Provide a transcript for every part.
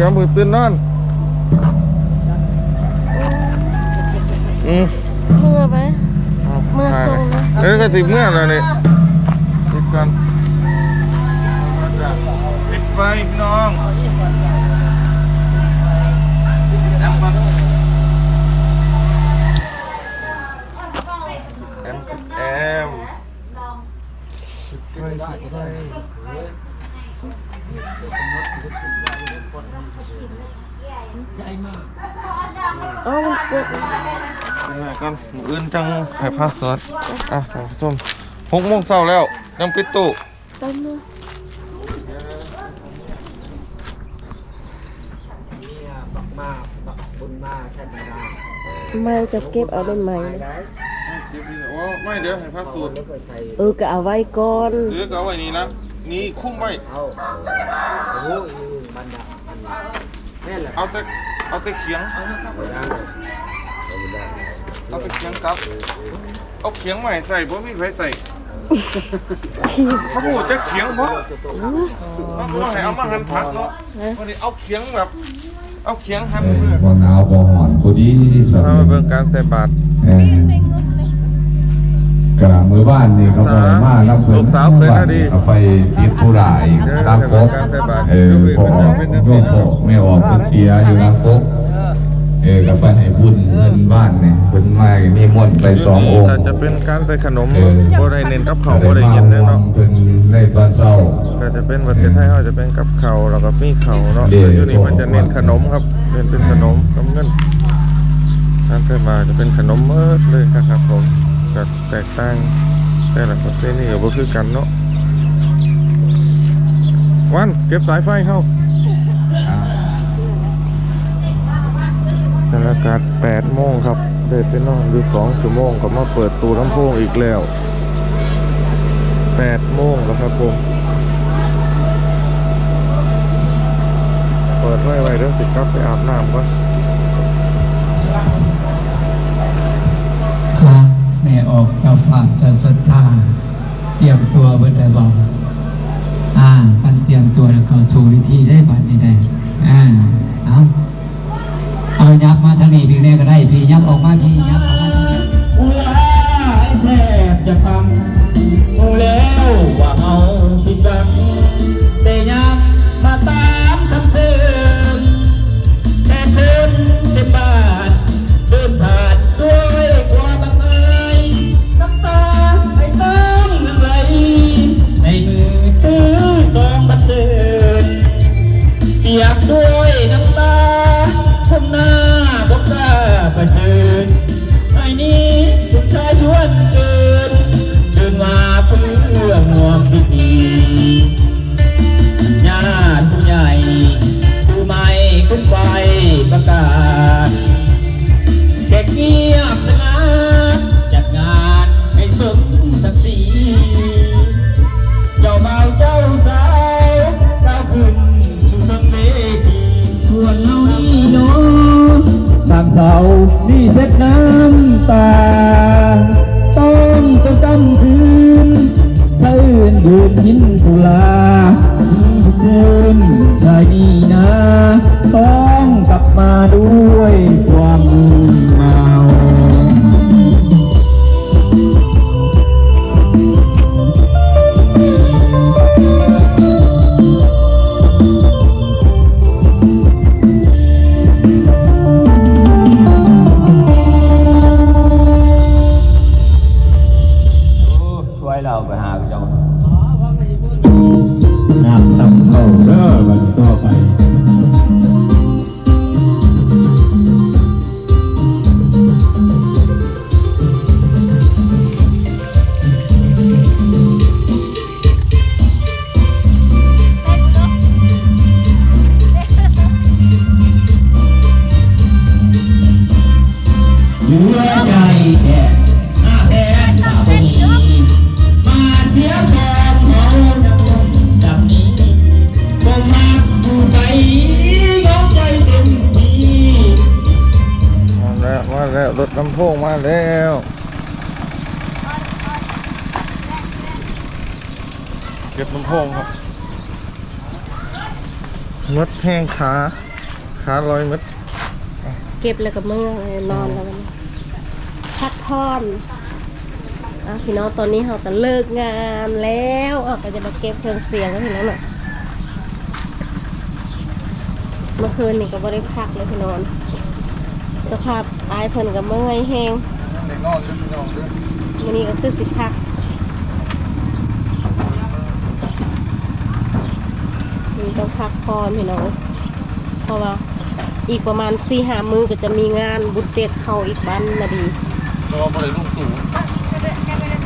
ยามมือตื่นนอนอืมเมื่อไปเมื่อส่งนะเอ้ยก็สิเมื่อแล้วนี่ปิดกันปิดไฟพี่น้องแอมแอมปิดไฟปิดไฟ เอ้ามันเปิดยังไงกันมื้ออื่นจังไข่พักสดอะท่านผู้ชมหกโมงเช้าแล้วยังปิดตู้แป๊บนึงเนี่ยบักมาบักบุญมาแค่ไหนบ้างไม่จะเก็บเอาได้ไหม เก็บนี่นะว่าไม่เดี๋ยวให้พักสูตรเออก็เอาไว้ก่อน หรือก็เอาไว้นี่นะนี่คุ้มไว้เอาโอ้โหบันดาแม่เอาแต่เอาแต่เขียงไม่ได้ เอาแต่เขียงกลับ เอาเขียงใหม่ใส่บ่มีไผใส่เขาพูดจะเขียงบ่มันก็ให้เอามาหั่นผักเนาะวันนี้เอาเขียงแบบ เอาเขียงหั่นเพื่อบ่หนาวบ่ร้อนพอดีสำหมารับเบิ่งการใส่บาตรเอ่อกระมือบ้านนี่ก็บ่ได้มารับเพิ่นลูกสาวเคยน่าดีเอาไปติดธุระอีกตามกบเออพอโยมพ่อไม่ออกเพิ่นเสียอยู่นะกบ เออก็ไปให้บุญเงินบ้านนี่เพิ่นมานิมนต์ไปสององค์ก็จะเป็นการใส่ขนมเออบ่ได้เน้นกับข้าวบ่ได้เย็นเด้อเนาะเพิ่นได้ตอนเช้าก็จะเป็นประเทศไทยเขาจะเป็นกับเขาวแล้วก็มีเขาวเนาะเดี๋ยวแต่อยู่นี่มันจะเน้นขนมครับเน้นเป็นขนมกับเงินทางเทศบาลจะเป็นขนมเมิดเลยนะครับผมก็แตกต่างแต่ละประเทศนี่ก็บ่คือกันเนาะวันเก็บสายไฟเข้า บรรยากาศ8โมงครับได้ไปนอนอยู่2ชั่วโมงก็มาเปิดตู้ลำโพงอีกแล้ว8โมงแล้วครับผมเปิดไว้ไว้เดี๋ยวสิกลับไปอาบน้ำก่อนพระแม่ออกจ้าภาพเจะศรัทธาเตรียมตัวเบิดได้บอกอ่ากันเตรียมตัวแล้วเข้าสู่วิธีได้บัดนี้ได้อ่าเอา เอายับมาทางนี้พี่แน่ก็ได้พี่ยับออกมาพี่ยับออกมาอุลาไอ้แทบจะฟังรู้แล้วว่าเอาผิดหวังแต่ยังมาตามคำเสื่อมแค่คืนเต็มบ้าน แล้วมาแล้วรถลำโพงมาแล้วเก็บลำโพงครับงดแห้งขาขาลอยหมัดเก็บแล้วก็เมื่อยนอนแล้วกันพักผ่อนอะพี่น้องตอนนี้เราก็เลิกงานแล้วอะก็จะมาเก็บเครื่องเสียงแล้วพี่น้องน่ะเมื่อคืนนี่ก็ไม่ได้พักเลยพี่น้อง สภาพอายเพิ่นก็เมื่อยแห้งในนอนเด้อพี่น้องเด้อวันนี้ก็คือสิพักนี่ต้องพักผ่อนพี่น้องเพราะว่าอีกประมาณสี่หามือก็จะมีงานบุญเจกเขาอีกบ้านนะดีตัวบ่ได้ลุงตู่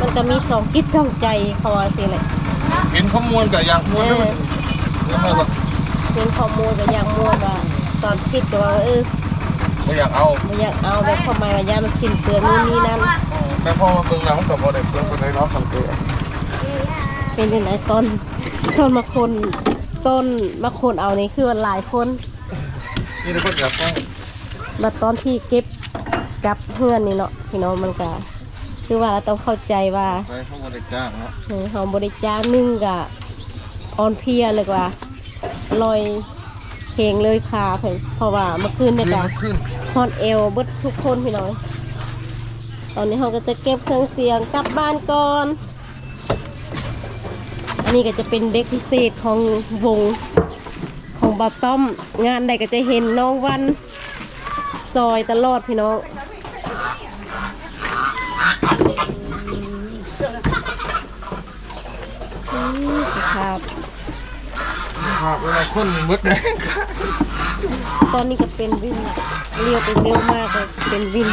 มันก็มีสองคิดสองใจเขาว่าสิเลยเห็นข้อมูลกับอย่างมวลด้วยยังไงวะเป็นข้อมูลกับอย่างมัวว่าตอนคิดก็ว่าเออ ไม่อยากเอาไม่อยากเอาแบบเข้ามาระยะมันสิ้นเปลืองนู่นนี่นั่นแต่พอมาเบิ่งหนังกับบ่ได้เบิ่งคนไหนเนาะทำตัวเป็นยังไงตอนตอนมาคนต้นมาคนเอานี่คือว่าหลายคนนี่ได้ก็อยากว่ามาตอนที่เก็บกับเพื่อนนี่เนาะพี่น้องมันก็คือว่าเราต้องเข้าใจว่าไปเขาบ่ได้จ้างเนาะเออเราบริจาคหนึ่งกะอ่อนเพลียเลยกว่าลอย เพลงเลยคาเพิ่นเพราะว่าเมื่อคืนเนี่ยเรียกะนขึ้นฮอนเอลเบิดทุกคนพี่น้อย ตอนนี้เราก็จะเก็บเครื่องเสียงกลับบ้านก่อน อันนี้ก็จะเป็นเด็กพิเศษของวงของบาต้อม งานใดก็จะเห็นน้องวันซอยตลอดพี่น้องอืมส ภาพครับเวลาคนมืดแดงตอนนี้ก็เป็นวินละเรียวไปเร็วมากเลยเป็นวิน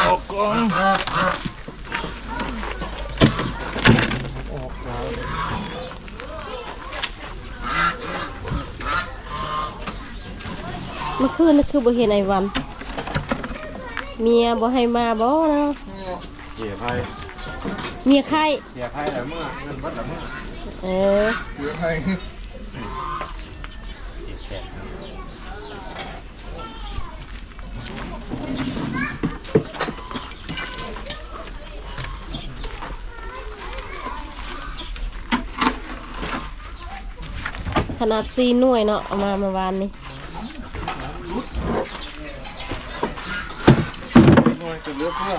ออกกองเมื่อคืนนี่คือบ่เห็นไอ้วัน เมียบ่ให้มาบ่นะเจียไพ่เมียไข้เจียไพ่แล้วเมื่อเงินวัดแล้วเมื่อ เออเจียไพ่ขนาดซีหน่วยเนาะเอามาเมื่อวานนี้หน่วยจะเลือกเพื่อ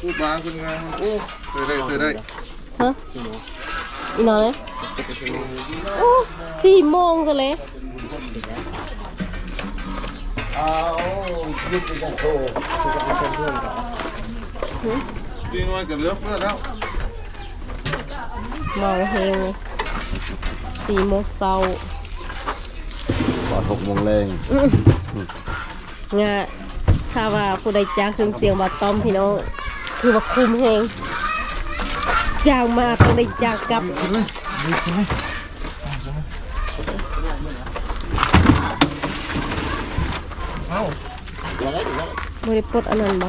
พูดมาคุณงานโอ้เจอได้เจอได้ฮะอีนอนเลยโอ้สี่โมงซะเลยเอายึดไปจังโตสิจะเป็นเพื่อนกันจีหน่วยจะเลือกเพื่อแล้วเมาเฮงเลยสี่โมงเช้าก่อนหกโมงแรงงาถ้าว่าผู้ใดจ้างเครื่องเสียงมาต้อมพี่น้อง คือว่าคุมเฮงจ้างมาต้องได้จ้างกลับเอ้าไม่ได้ปลดอันนั้นบ่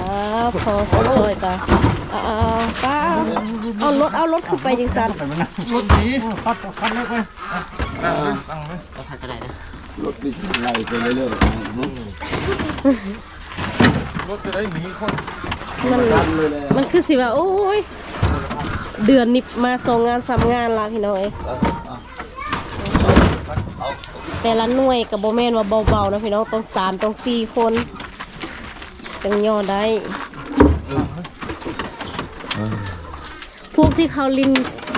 อ้าวพอสจอยกะอ้าวป้าเอารถเอารถขึ้นไปจังสันรถดีปัดปัดเลยไปตั้งเลยตั้งเลย รถดิสไล่ไปเรื่อยรถจะได้หนีคนมันๆดันเลยเลยมันคือสิว่าโอ้ยเดือนนี้มาสองงานสามงานละพี่น้องเอ้ยแต่ละหน่วยกับโบแมนว่าเบาๆนะพี่น้องต้องสามต้องสี่คนจังย่อได้พวกที่เขาลิน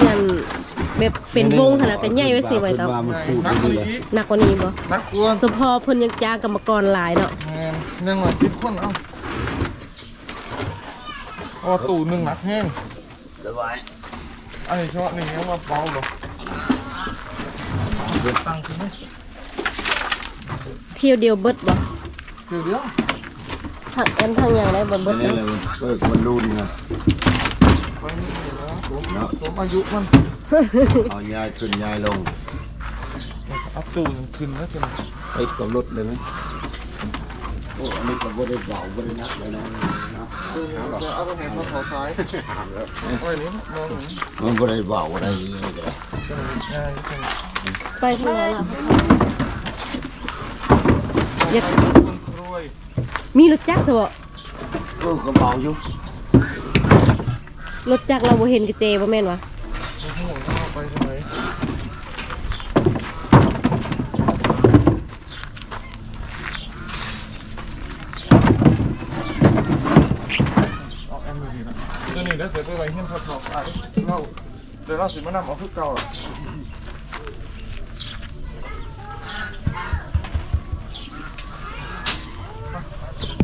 ยัน แบบเป็นวงขนาดกันใหญ่ไว้สิไว้ต่อมามันพูดนักกนี่ว่าเลยนี้หนักกว่านี้บ่นักกวนสมพอเพิ่นยังจ้างกรรมกรหลายเนาะแมนหนึ่งหน่อยสิบคนเอ้าโอ้ตู่หนึ่งหนักแห้งสบายอันนี้เฉพาะนี่ยังว่าเบาหรอเดือดตั้งขึ้นไหมเที่ยวเดียวเบิดบ่คือเดียวทางอันทางอย่างไรบ่เบิดนี่เนาะเลยเปิดมันรุ่นนะไปนี่นะสมสมอายุมัน เอายายขึ้นยายลงเอาตู่ขึ้นแล้วจะไปกับรถเลยไหมโอ้อันนี้ก็บ่ได้เบาบ่ได้นักเลยนะนะจะเอาไปเห็นเขาเขาซ้ายไว้นี้มองอย่างนี้มันบ่ได้เบาอะไรอย่างเงี้ยเลยง่ายจังไปทางไหนล่ะเย็บคนครวยมีรถจักรซะบ่เออก็เบาอยู่รถจักรเราบ่เห็นกระเจบ่แม่นวะ โอ้โหเอาไปทำไมเอาแอมมือดีนะตัวนี้เดี๋ยวเสร็จไปไว้เฮียนทดสอบไอ้เรา เดี๋ยวเราสิมานำเอาคือเก่าอะ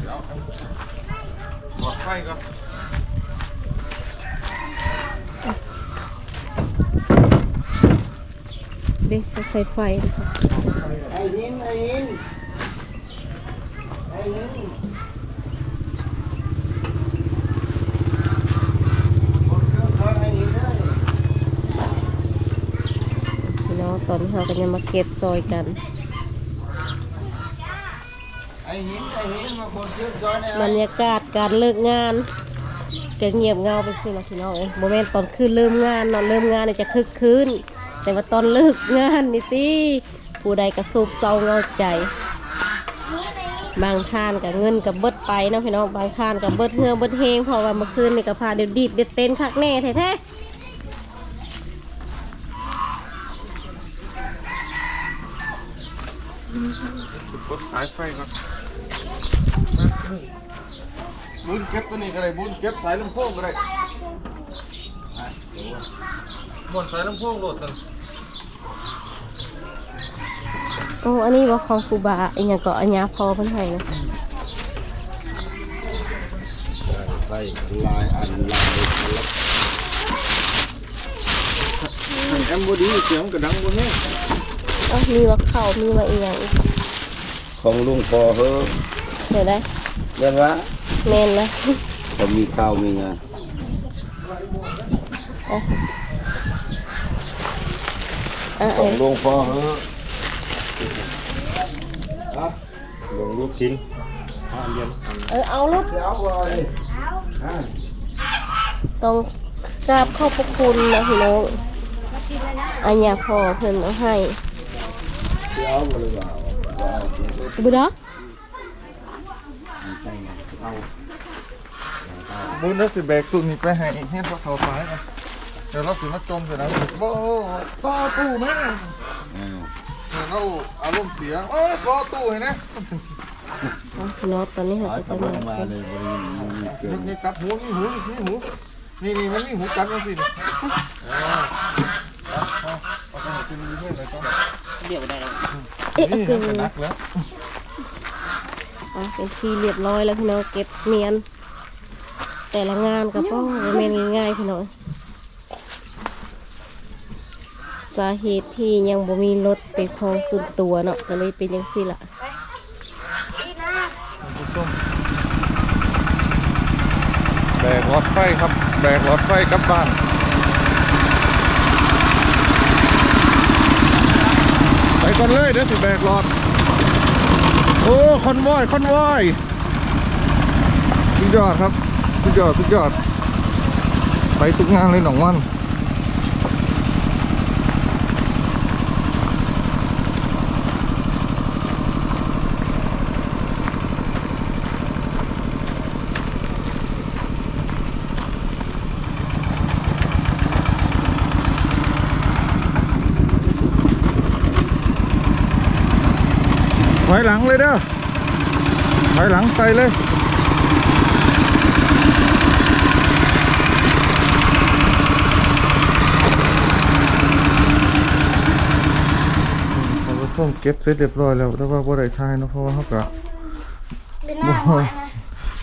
เดี๋ยวเอาแอมหลอดไฟก่อน เด็กใส่ไฟนะคะ ไอ้หินไอ้หินไอ้หิน พี่น้อง ตอนนี้เราก็ยังมาเก็บซอยกันไอ้หินไอ้หินมาคนชื่อซอยเนี่ยบรรยากาศการเลิกงานก็เงียบเงาไปสินะพี่น้องเอ้ยโมเมนต์ตอนคืนเริ่มงานเนอนเริ่มงานเนี่ยจะคึกคืนแต่ว่าตอนเลิกงานนี่ติผู้ใดกระสูบเศร้าเงาใจ บางท่านกับเงินกับเบิดไปเนาะพี่น้องบางท่านกับเบิดเฮือเบิดเฮงเพราะว่าเมื่อคืนนี่ก็พาเดี๋ยวดีดเดี๋ยวเต้นคักแน่แท้ๆ กดสายไฟก่อนบุญเก็บตัวนี้ก็ได้บุญเก็บสายลำโพงก็ได้หมดสายลำโพงโหลดกันโอ้อันนี้ว่าของครูบาอันยังก็อันยาพอเพิ่นให้นะไล่ลายอันลายแอมบอดีเสียงกระดังบนนี้ เอ้ามีว่าเข้าวมีว่าอีหยังอีกของลุงพอเฮ้อเดี๋ยวได้เรียกว่าแม่นนะเขามีข้าวมีงานอะอะขอเอ้งยลุงพอเฮ้อครับลงลูกกินเออเอารถเจ้าเลยฮะต้องกราบขอบพระคุณนะพี่น้องอันยาพอเพิ่นเอาให้เจ้าเลยว่า บุดาบุญแล้วสิแบกตู้นี้ไปให้เฮียนพอเขาสายนะเดี๋ยวเราสิมาจมเสร็จแล้วโอ้ต่อตู้แม่เดี๋ยวเราอารมณ์เสียเอ้ยต่อตู้ให้นะเอาพี่น้องตอนนี้เราจะมามาเลยบริเวณนี้เกินี่นนี่กัดหูนี่หูนี่หูนี่นี่มันนี่หูกัดมันสิเออเอาเอาเอาไปให้กินเรื่อยๆ เลยต้องเอ๊ะนี่เกิมันนจะนักแล้วอะเป็นที่เรียบร้อยแล้วพี่น้องเก็บเมียน แต่ละงานก็ป้องแม่นง่ายๆพี่น้องสาเหตุที่ยังบ่มีรถเป็นของส่วนตัวเนาะก็เลยเป็นอย่างซี่ล่ะผู้ชมแบกรถไฟครับ แบกรถไฟกลับบ้าน ไป ก่อนเลยเดี๋ยวสิแบกรถโอ้คอนวอยคอนวอยสุดยอดครับ สุดยอด สุดยอด ไปทุกงานเลยหนองวัน ถอยหลังเลยเด้อถอยหลังไปเลยเราก็ส้มเก็บเสร็จเรียบร้อยแล้วแต่ว่าบ่ได้ทายเนาะเพราะว่าเขาก็บ่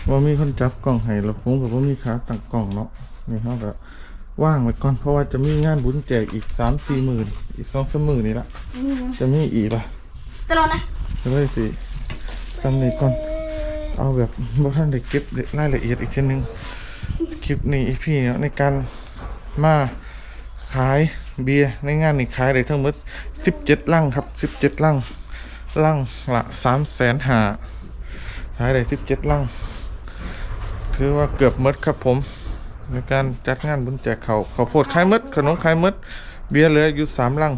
บ่มีคนจับกล่องให้เราคงกับว่ามีขาตั้งกล่องเนาะนี่เขาก็ว่างไว้ก่อนเพราะว่าจะมีงานบุญแจกอีกสามสี่หมื่นอีกสองสามหมื่นนี่ละจะมีอีกละตลอดนะ จะได้สิทำนี้ก่อนเอาแบบบ่ท่านได้เก็บรายละเอียดอีกทีนึงคลิปนี้อีพี่ในการมาขายเบียร์ในงานนี้ขายได้ทั้งหมด17 ลังครับ 17 ลังลังละ3แสนหาขายได้17 ลังถือว่าเกือบมดครับผม ในการจัดงานบุญแจกเขาวข้าโพดขายมดขนมขายมดเบียร์เหลืออยู่สามลัง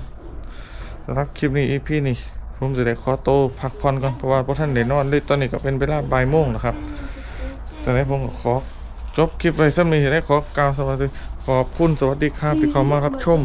สำหรับคลิปนี้อีพี่นี่ ผมจะได้ขอโตวพักผ่อนก่อนเพราะว่าพวกท่านได้นอนเลยตอนนี้ก็เป็นเวลาบ่ายโมงนะครับแต่ในผมก็ขอจบคลิปไว้สักนี้ได้ขอกล่าวสวัสดีขอบคุณสวัสดีครับที่เข้ามารับชม